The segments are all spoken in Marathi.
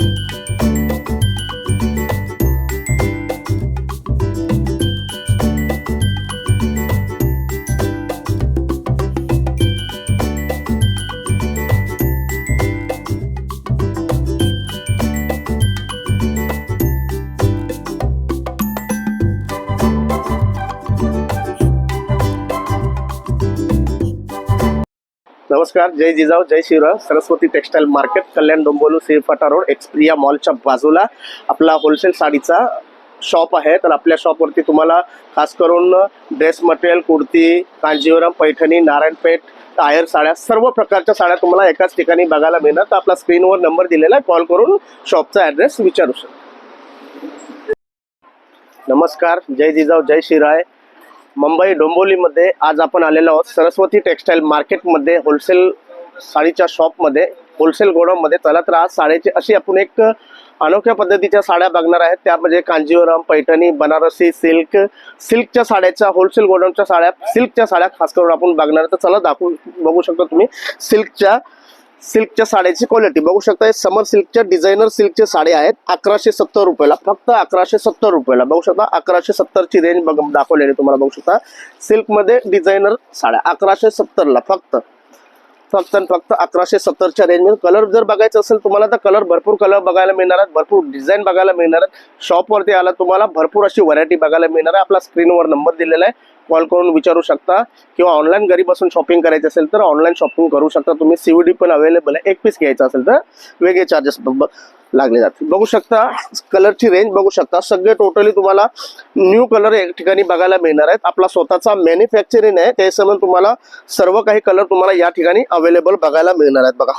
you. नमस्कार जय जिजाऊ जय Shivrao. Saraswati textile market Kalyan Dombivli Shilphata road Xperia मॉलच्या बाजूला आपला होलसेल साडीचा शॉप आहे. तर आपल्या शॉपवरती तुम्हाला खास करून ड्रेस मटेरियल कुर्ती कांजीवरम पैठणी नारायणपेठ टायर साड्या सर्व प्रकारच्या साड्या तुम्हाला एकाच ठिकाणी बघायला मिळणार. तर आपला स्क्रीनवर नंबर दिलेला आहे. कॉल करून शॉपचा ॲड्रेस विचारू शकता. नमस्कार जय जिजाऊ जय शिराय मुंबई डोंबोलीमध्ये आज आपण आलेलो आहोत. सरस्वती टेक्सटाईल मार्केटमध्ये होलसेल साडीच्या शॉपमध्ये होलसेल गोडाऊनमध्ये चला तर आज साड्याची अशी आपण एक अनोख्या पद्धतीच्या साड्या बघणार आहेत. त्यामध्ये म्हणजे कांजीवरम पैठणी बनारसी सिल्क. सिल्कच्या साड्याच्या होलसेल गोडाऊनच्या साड्या सिल्कच्या साड्या खास करून आपण बघणार आहे. तर चला दाखवू बघू शकतो तुम्ही सिल्कच्या सिल्कच्या साड्याची क्वालिटी बघू शकता समर सिल्कच्या डिझायनर सिल्कचे साड्या आहेत अकराशे सत्तर रुपयाला फक्त अकराशे सत्तर रुपयाला. बघू शकता अकराशे सत्तरची रेंज बघ दाखवलेली तुम्हाला बघू शकता. सिल्कमध्ये डिझायनर साड्या अकराशे सत्तरला फक्त. फक्त फक्त अकराशे सत्तरच्या रेंजमध्ये कलर जर बघायचं असेल तुम्हाला तर कलर भरपूर कलर बघायला मिळणार आहेत. भरपूर डिझाईन बघायला मिळणार आहेत. शॉपवरती आला तुम्हाला भरपूर अशी व्हरायटी बघायला मिळणार आहे. आपला स्क्रीनवर नंबर दिलेला आहे. कॉल करून विचारू शकता. किंवा ऑनलाईन घरी बसून शॉपिंग करायची असेल तर ऑनलाईन शॉपिंग करू शकता. तुम्ही सीव्हीडी पण अवेलेबल आहे. एक पीस घ्यायचा असेल तर वेगळे चार्जेस लागले जाते बघू शकता कलरची रेंज बघू शकता. सगळे टोटली तुम्हाला न्यू कलर एक ठिकाणी बघायला मिळणार आहेत. आपला स्वतःचा मॅन्युफॅक्चरिंग आहे. त्यासमोर तुम्हाला सर्व काही कलर तुम्हाला या ठिकाणी अवेलेबल बघायला मिळणार आहेत बघा.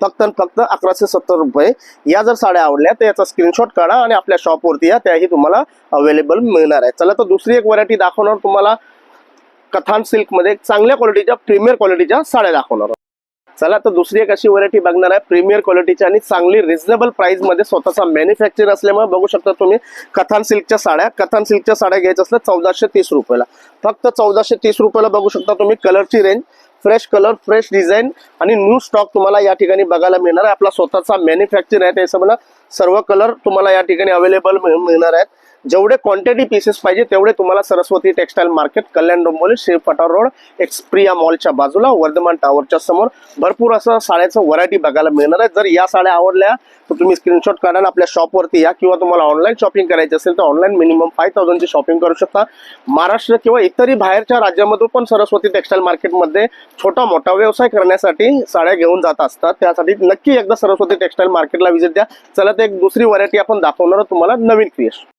फक्त आणि फक्त अकराशे सत्तर रुपये. या जर साड्या आवडल्या तर याचा स्क्रीनशॉट काढा आणि आपल्या शॉपवरती या. त्याही तुम्हाला अवेलेबल मिळणार आहे चला तर दुसरी एक व्हरायटी दाखवणार. तुम्हाला कथान सिल्कमध्ये चांगल्या क्वालिटीच्या प्रीमियर क्वालिटीच्या साड्या दाखवणार चला तर दुसरी एक अशी व्हरायटी बघणार आहे. प्रीमियर क्वालिटीची आणि चांगली रिझनेबल प्राइसमध्ये स्वतःचा मॅन्युफॅक्चर असल्यामुळे बघू शकता तुम्ही कथान सिल्कच्या साड्या. कथान सिल्कच्या साड्या घ्यायच्या असल्या चौदाशे तीस रुपयाला. फक्त चौदाशे तीस रुपयाला बघू शकता तुम्ही कलरची range fresh colour fresh design आणि न्यू स्टॉक तुम्हाला या ठिकाणी बघायला मिळणार आहे. आपला स्वतःचा मॅन्युफॅक्चर आहे त्याच्यामुळे सर्व कलर तुम्हाला या ठिकाणी अवेलेबल मिळणार आहेत. जेवढे क्वांटिटी पीसेस पाहिजे तेवढे तुम्हाला Saraswati textile market Kalyan Dombivli Phata road Xperia मॉलच्या बाजूला वर्धमान टावरच्या समोर. भरपूर असं साड्याचं व्हरायटी बघायला मिळणार आहे. जर या साड्या आवडल्या तर तुम्ही स्क्रीनशॉट काढा आपल्या शॉपवरती या. किंवा तुम्हाला ऑनलाईन शॉपिंग करायची असेल तर ऑनलाईन मिनिमम फाय थाउजंडची शॉपिंग करू शकता. महाराष्ट्र किंवा इतरही बाहेरच्या राज्यामधून पण सरस्वती टेक्सटाईल मार्केटमध्ये छोटा मोठा व्यवसाय करण्यासाठी साड्या घेऊन जात असतात. त्यासाठी नक्की एकदा सरस्वती टेक्सटाईल मार्केटला व्हिजिट द्या. चला तर एक दुसरी व्हरायटी आपण दाखवणार तुम्हाला नवीन क्रिएशन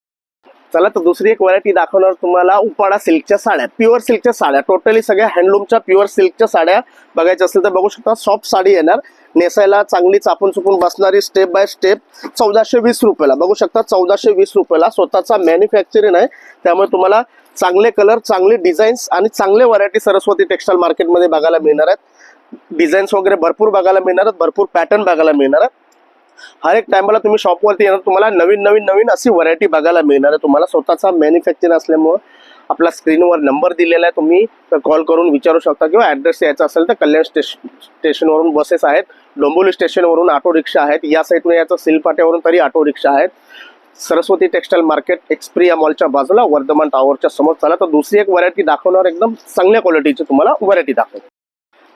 चला तर दुसरी एक व्हरायटी दाखवणार तुम्हाला उपाडा सिल्कच्या साड्या. प्युअर सिल्कच्या साड्या. टोटली सगळ्या हँडलूमच्या प्युअर सिल्कच्या साड्या बघायच्या असेल तर बघू शकता सॉफ्ट साडी येणार. नेसायला चांगली चापून चुपून बसणारी स्टेप बाय स्टेप चौदाशे वीस रुपयाला. बघू शकता चौदाशे वीस रुपयाला. स्वतःचा मॅन्युफॅक्चरिंग आहे. त्यामुळे तुम्हाला चांगले कलर चांगले डिझाईन्स आणि चांगले व्हरायटी सरस्वती टेक्सटाईल मार्केटमध्ये बघायला मिळणार आहेत. डिझाईन्स वगैरे भरपूर बघायला मिळणार आहेत. भरपूर पॅटर्न बघायला मिळणार आहेत. हर एक टायमाला तुम्ही शॉपवरती येणार तुम्हाला नवीन नवीन नवीन अशी व्हरायटी बघायला मिळणार आहे. तुम्हाला स्वतःचा मॅन्युफॅक्चर असल्यामुळं आपला स्क्रीनवर नंबर दिलेला आहे तुम्ही कॉल करून विचारू शकता किंवा ॲड्रेस यायचा असेल तर कल्याण स्टेशन स्टेशनवरून बसेस आहेत डोंबोली स्टेशनवरून ऑटो रिक्षा आहेत या साईडनं याचं सिलपाट्यावरून तरी ऑटो रिक्षा आहेत. सरस्वती टेक्सटाईल मार्केट एक्सप्रिया मॉलच्या बाजूला वर्धमान टावरच्या समोर. चला तर दुसरी एक व्हरायटी दाखवणार एकदम चांगल्या क्वालिटीची तुम्हाला व्हरायटी दाखवते.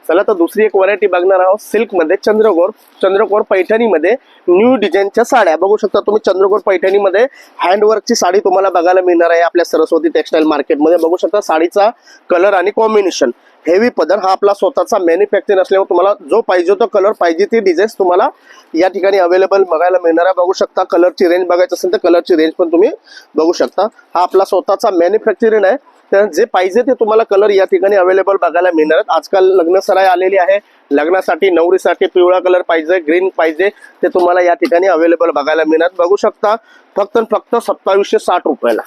चला तर दुसरी एक व्हरायटी बघणार आहोत. सिल्कमध्ये चंद्रकोर चंद्रकोर पैठणीमध्ये न्यू डिझाईनच्या साड्या. बघू शकता तुम्ही चंद्रकोर पैठणीमध्ये हँडवर्कची साडी तुम्हाला बघायला मिळणार आहे आपल्या सरस्वती टेक्सटाईल मार्केटमध्ये बघू शकता साडीचा कलर आणि कॉम्बिनेशन हेवी पदर हा आपला स्वतःचा मॅन्युफॅक्चर असल्यामुळे तुम्हाला जो पाहिजे तो कलर पाहिजे ती डिझाईन्स तुम्हाला या ठिकाणी अवेलेबल बघायला मिळणार आहे. बघू शकता कलरची रेंज बघायची असेल तर कलरची रेंज पण तुम्ही बघू शकता. हा आपला स्वतःचा मॅन्युफॅक्चरिंग आहे. जे पाहिजे ते तुम्हाला कलर या ठिकाणी अवेलेबल बघायला मिळणार आहेत. आजकाल लग्न सराय आलेली आहे. लग्नासाठी नवरीसाठी पिवळा कलर पाहिजे ग्रीन पाहिजे ते तुम्हाला या ठिकाणी अवेलेबल बघायला मिळणार. बघू शकता फक्त फक्त सत्तावीसशे साठ रुपयाला.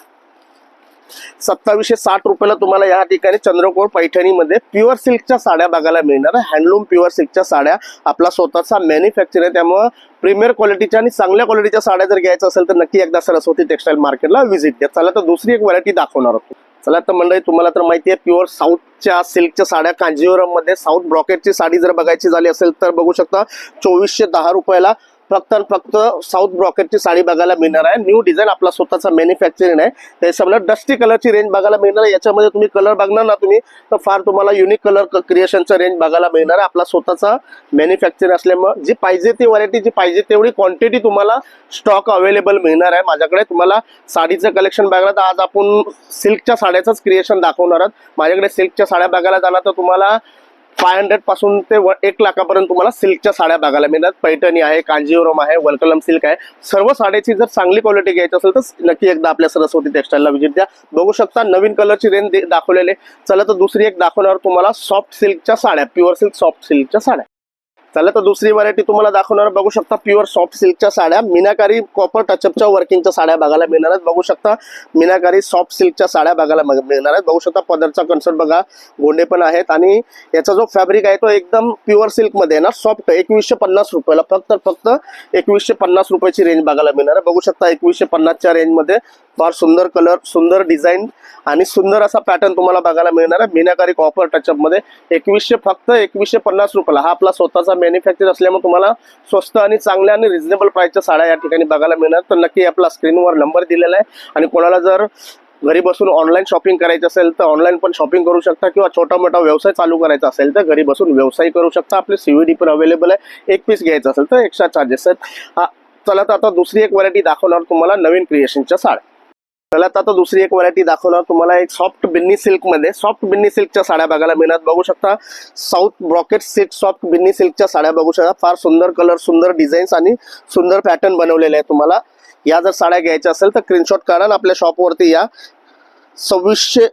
सत्तावीसशे साठ रुपयाला तुम्हाला या ठिकाणी चंद्रकोर पैठणीमध्ये प्युअर सिल्कच्या साड्या बघायला मिळणार हँडलूम प्युअर सिल्कच्या साड्या आपला स्वतःचा मॅन्युफॅक्चर आहे. त्यामुळं प्रीमियर क्वालिटीच्या आणि चांगल्या क्वालिटीच्या साड्या जर घ्यायच्या असेल तर नक्की एकदा सरस्वती टेक्स्टाईल मार्केटला व्हिजिट द्या चला तर दुसरी एक व्हरायटी दाखवणार आहोत. चला तर मंडळी तुम्हाला तर माहिती आहे प्युअर साऊथच्या सिल्कच्या साड्या कांजीवरममध्ये साऊथ ब्रॉकेटची साडी जर बघायची झाली असेल तर बघू शकता चोवीसशे दहा रुपयाला फक्त आणि फक्त साऊथ ब्रॉकेटची साडी बघायला मिळणार आहे. न्यू डिझाईन आपला स्वतःचा मॅन्युफॅक्चरिंग आहे. ते सगळं डस्टी कलरची रेंज बघायला मिळणार आहे. याच्यामध्ये तुम्ही कलर बघणार ना तुम्ही तर फार तुम्हाला युनिक कलर क्रिएशनचं रेंज बघायला मिळणार आहे. आपला स्वतःचा मॅन्युफॅक्चरिंग असल्यामुळे जी पाहिजे ती व्हरायटी जी पाहिजे तेवढी क्वांटिटी तुम्हाला स्टॉक अवेलेबल मिळणार आहे. माझ्याकडे तुम्हाला साडीचं कलेक्शन बघायला तर आज आपण सिल्कच्या साड्याचंच क्रिएशन दाखवणार आहोत. माझ्याकडे सिल्कच्या साड्या बघायला जाणार तर तुम्हाला फाय हंड्रेडपासून ते व- एक लाखापर्यंत तुम्हाला सिल्कच्या साड्या बघायला मिळतात. पैठणी आहे कांजीवरम आहे वलकलम सिल्क आहे. सर्व साड्याची जर चांगली क्वालिटी घ्यायची असेल तर नक्की एकदा आपल्या सरस्वती टेक्स्टाईलला व्हिजिट द्या. बघू शकता नवीन कलरची रेंज दाखवलेले चला तर दुसरी एक दाखवणार तुम्हाला सॉफ्ट सिल्कच्या साड्या प्युअर सिल्क सॉफ्ट सिल्कच्या साड्या. चला तर दुसरी व्हरायटी तुम्हाला दाखवणार बघू शकता प्युअर सॉफ्ट सिल्कच्या साड्या. मिनाकारी कॉपर टचअपच्या वर्किंगच्या साड्या बघायला मिळणार आहेत. बघू शकता मिनाकारी सॉफ्ट सिल्कच्या साड्या बघायला मिळणार आहेत. बघू शकता पदरचा कन्सर्ट बघा गोंडे पण आहेत. आणि याचा जो फॅब्रिक आहे तो एकदम प्युअर सिल्कमध्ये आहे ना. सॉफ्ट एकवीसशे पन्नास रुपयाला फक्त फक्त एकवीसशे पन्नास रुपयाची रेंज बघायला मिळणार आहे. बघू शकता एकवीसशे पन्नासच्या रेंजमध्ये फार सुंदर कलर सुंदर डिझाईन आणि सुंदर असा पॅटर्न तुम्हाला बघायला मिळणार आहे. मीनाकारी कॉपर टचअपमध्ये एकवीसशे फक्त एकवीसशे पन्नास रुपयाला. हा आपला स्वतःचा मॅन्युफॅक्चर असल्यामुळे तुम्हाला स्वस्त आणि चांगल्या आणि रिझनेबल प्राईसच्या साड्या या ठिकाणी बघायला मिळणार. तर नक्की आपला स्क्रीनवर नंबर दिलेला आहे. आणि कोणाला जर घरी बसून ऑनलाईन शॉपिंग करायचं असेल तर ऑनलाईन पण शॉपिंग करू शकता किंवा छोटा मोठा व्यवसाय चालू करायचा असेल तर घरी बसून व्यवसाय करू शकता. आपले सीव्हीडी पण अवेलेबल आहे. एक पीस घ्यायचं असेल तर एक्स्ट्रा चार्जेस आहेत. हा, चला तर आता दुसरी एक व्हरायटी दाखवणार तुम्हाला नवीन क्रिएशनच्या साड्या. चला तर आता दुसरी एक व्हरायटी दाखवणार. तुम्हाला एक सॉफ्ट बिन्नी सिल्कमध्ये. सॉफ्ट बिन्नी सिल्कच्या साड्या बघायला मिळणार. बघू शकता south brocade silk soft Binny सिल्कच्या साड्या बघू शकता. फार सुंदर कलर सुंदर डिझाईन्स आणि सुंदर पॅटर्न बनवलेले आहे तुम्हाला. या जर साड्या घ्यायच्या असेल तर स्क्रीनशॉट काढा आपल्या शॉपवरती या. सव्वीसशे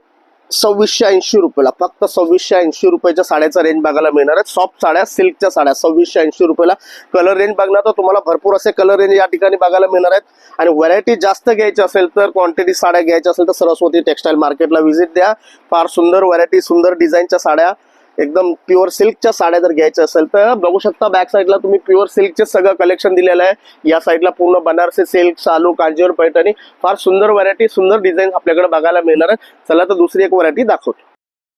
सव्वीसशे ऐंशी रुपयाला. फक्त सव्वीसशे ऐंशी रुपयाच्या साड्याचा रेंज बघायला मिळणार आहे. सॉफ्ट साड्या सिल्कच्या साड्या सव्वीसशे ऐंशी रुपयाला. कलर रेंज बघणार तर तुम्हाला भरपूर असे कलर रेंज या ठिकाणी बघायला मिळणार आहेत. आणि व्हरायटी जास्त घ्यायची असेल तर क्वांटिटी साड्या घ्यायच्या असेल तर सरस्वती टेक्सटाईल मार्केटला व्हिजिट द्या. फार सुंदर व्हरायटी सुंदर डिझाईनच्या साड्या. एकदम प्युअर सिल्कच्या साड्या जर घ्यायच्या असेल तर बघू शकता बॅक साईडला तुम्ही प्युअर सिल्कचे सगळं कलेक्शन दिलेलं आहे. या साईडला पूर्ण बनारसी सिल्क सालू कांजीवर पैठणी फार सुंदर व्हरायटी सुंदर डिझाईन आपल्याकडे बघायला मिळणार आहे. चला तर दुसरी एक व्हरायटी दाखवतो.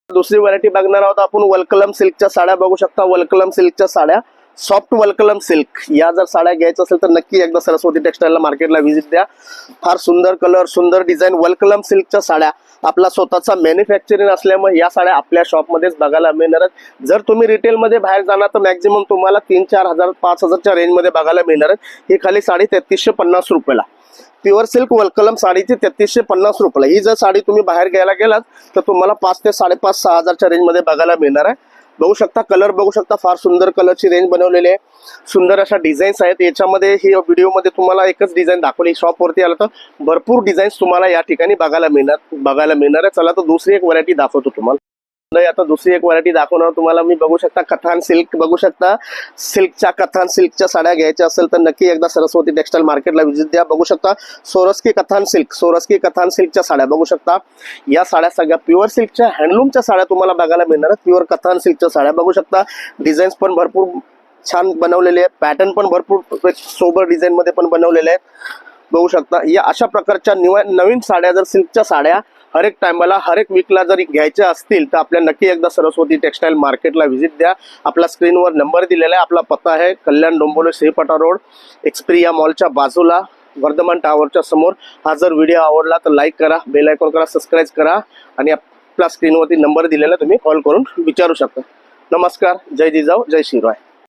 दुसरी व्हरायटी बघणार आहोत आपण वलकलम सिल्कच्या साड्या. बघू शकता वलकलम सिल्कच्या साड्या. Soft Valkalam silk. या जर साड्या घ्यायच्या असेल तर नक्की एकदा सरस्वती टेक्सटाईलला मार्केटला व्हिजिट द्या. फार सुंदर कलर सुंदर डिझाईन वलकलम सिल्कच्या साड्या. आपला स्वतःचा मॅन्युफॅक्चरिंग असल्यामुळे या साड्या आपल्या शॉपमध्येच बघायला मिळणार आहेत जर तुम्ही रिटेलमध्ये बाहेर जाणार तर मॅक्झिमम तुम्हाला तीन चार हजार पाच हजारच्या रेंजमध्ये बघायला मिळणार आहेत ही खाली साडी तेहतीसशे पन्नास रुपयाला. प्युअर सिल्क वलकलम साडीची तेहतीसशे पन्नास रुपयाला. ही जर साडी तुम्ही बाहेर घ्यायला गेलात तर तुम्हाला पाच ते साडेपाच सहा हजारच्या रेंजमध्ये बघायला मिळणार आहे. बघू शकता कलर बघू शकता फार सुंदर कलरची रेंज बनवलेली आहे. सुंदर अशा डिझाईन्स आहेत. याच्यामध्ये ही व्हिडिओमध्ये तुम्हाला एकच डिझाईन दाखवली. शॉपवरती आलं तर भरपूर डिझाईन्स तुम्हाला या ठिकाणी बघायला मिळणार बघायला मिळणार आहे चला तर दुसरी एक व्हरायटी दाखवतो तुम्हाला. आता दुसरी एक व्हरायटी दाखवणार. तुम्हाला मी बघू शकता कथान सिल्क बघू शकता सिल्कच्या कथान सिल्कच्या साड्या घ्यायच्या असेल तर नक्की एकदा सरस्वती टेक्सटाईल मार्केटला व्हिजिट द्या. बघू शकता सोरस्की कथान सिल्क सोरस्की कथान सिल्कच्या साड्या बघू शकता. या साड्या सगळ्या प्युअर सिल्कच्या हँडलूमच्या साड्या तुम्हाला बघायला मिळणार प्युअर कथान सिल्कच्या साड्या बघू शकता. डिझाईन्स पण भरपूर छान बनवलेले आहेत. पॅटर्न पण भरपूर सोबर डिझाईनमध्ये पण बनवलेले आहेत. बघू शकता. या अशा प्रकारच्या नवीन साड्या जर सिल्कच्या साड्या हर एक टायमाला हर एक वीकला जर घ्यायचे असतील तर आपल्या नक्की एकदा सरस्वती टेक्सटाईल मार्केटला व्हिजिट द्या. आपला स्क्रीनवर नंबर दिलेला आहे आपला पत्ता आहे कल्याण डोंबोले श्रीपटा रोड एक्सप्रिया मॉलच्या बाजूला वर्धमान टावरच्या समोर. हा जर व्हिडिओ आवडला तर लाईक करा बेल आयकॉन करा सबस्क्राईब करा. आणि आपल्या स्क्रीनवरती नंबर दिलेला तुम्ही कॉल करून विचारू शकता. नमस्कार जय जिजाऊ जय शिवराय.